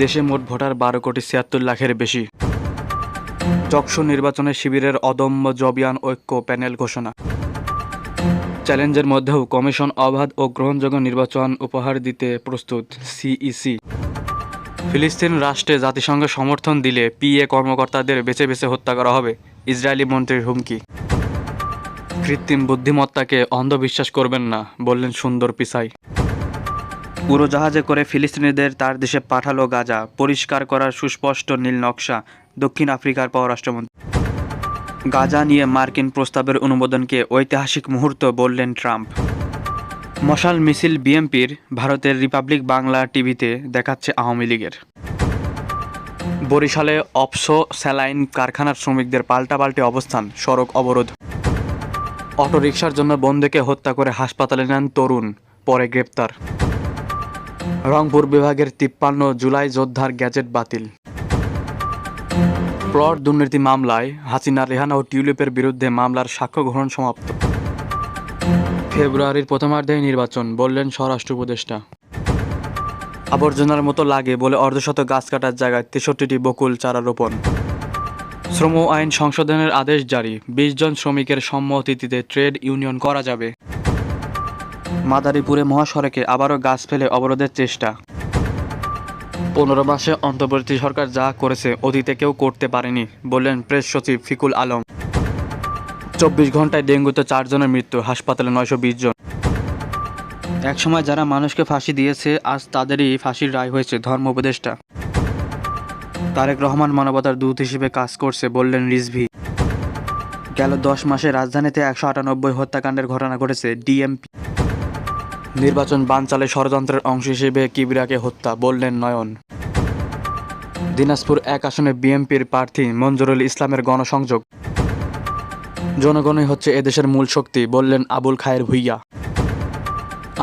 দেশে মোট ভোটার বারো কোটি ছিয়াত্তর লাখের বেশি। চকসু নির্বাচনে শিবিরের অদম্য জবিয়ান ঐক্য প্যানেল ঘোষণা। চ্যালেঞ্জের মধ্যেও কমিশন অবাধ ও গ্রহণযোগ্য নির্বাচন উপহার দিতে প্রস্তুত সিইসি। ফিলিস্তিন রাষ্ট্রে জাতিসংঘ সমর্থন দিলে পিএ কর্মকর্তাদের বেছে বেছে হত্যা করা হবে, ইসরায়েলি মন্ত্রীর হুমকি। কৃত্রিম বুদ্ধিমত্তাকে অন্ধবিশ্বাস করবেন না, বললেন সুন্দর পিসাই। উড়োজাহাজে করে ফিলিস্তিনিদের তার দেশে পাঠালো গাজা। পরিষ্কার করার সুস্পষ্ট নীল নকশা দক্ষিণ আফ্রিকার পররাষ্ট্রমন্ত্রী। গাজা নিয়ে মার্কিন প্রস্তাবের অনুমোদনকে ঐতিহাসিক মুহূর্ত বললেন ট্রাম্প। মশাল মিছিল বিএমপির ভারতের রিপাবলিক বাংলা টিভিতে দেখাচ্ছে আওয়ামী লীগের। বরিশালে অপসো স্যালাইন কারখানার শ্রমিকদের পাল্টাপাল্টি অবস্থান, সড়ক অবরোধ। অটোরিকশার জন্য বন্ধুকে হত্যা করে হাসপাতালে নেন তরুণ, পরে গ্রেপ্তার। রংপুর বিভাগের তিপ্পান্ন জুলাই যোদ্ধার গ্যাজেট বাতিল। প্লট দুর্নীতি মামলায় হাসিনা, রেহানা ও টিউলিপের বিরুদ্ধে মামলার সাক্ষ্য গ্রহণ সমাপ্ত। ফেব্রুয়ারির প্রথমার্ধেই নির্বাচন, বললেন স্বরাষ্ট্র উপদেষ্টা। আবর্জনার মতো লাগে বলে অর্ধশত গাছ কাটার জায়গায় তেষট্টিটি বকুল চারা রোপণ। শ্রম আইন সংশোধনের আদেশ জারি, বিশ জন শ্রমিকের সম্মতিতে ট্রেড ইউনিয়ন করা যাবে। মাদারীপুরে মহাসড়কে আবারও গাছ ফেলে অবরোধের চেষ্টা। পনেরো মাসে অন্তর্বর্তী সরকার যা করেছে, অতীতে কেউ করতে পারেনি, বললেন প্রেস সচিব ফিকুল আলম। চব্বিশ ঘন্টায় ডেঙ্গুতে চারজনের মৃত্যু, হাসপাতালে নয়শো বিশ জন। একসময় যারা মানুষকে ফাঁসি দিয়েছে, আজ তাদেরই ফাঁসির রায় হয়েছে, ধর্ম উপদেষ্টা। তারেক রহমান মানবতার দূত হিসেবে কাজ করছে, বললেন রিজভি। গেল দশ মাসে রাজধানীতে একশো আটানব্বই হত্যাকাণ্ডের ঘটনা ঘটেছে, ডিএমপি। নির্বাচন বানচালে ষড়যন্ত্রের অংশ হিসেবে কিবরিয়াকে হত্যা, বললেন নয়ন। দিনাজপুর এক আসনে বিএনপির প্রার্থী মঞ্জুরুল ইসলামের গণসংযোগ। জনগণই হচ্ছে এদেশের মূল শক্তি, বললেন আবুল খায়ের ভুইয়া।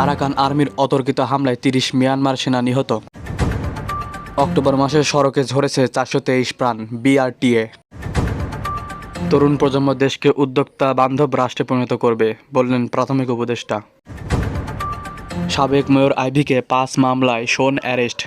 আরাকান আর্মির অতর্কিত হামলায় তিরিশ মিয়ানমার সেনা নিহত। অক্টোবর মাসে সড়কে ঝরেছে চারশো তেইশ প্রাণ, বিআরটিএ। তরুণ প্রজন্ম দেশকে উদ্যোক্তা বান্ধব রাষ্ট্রে পরিণত করবে, বললেন প্রাথমিক উপদেষ্টা। সাবেক মেয়র আইভিকে পাঁচ মামলায় শোন অ্যারেস্ট।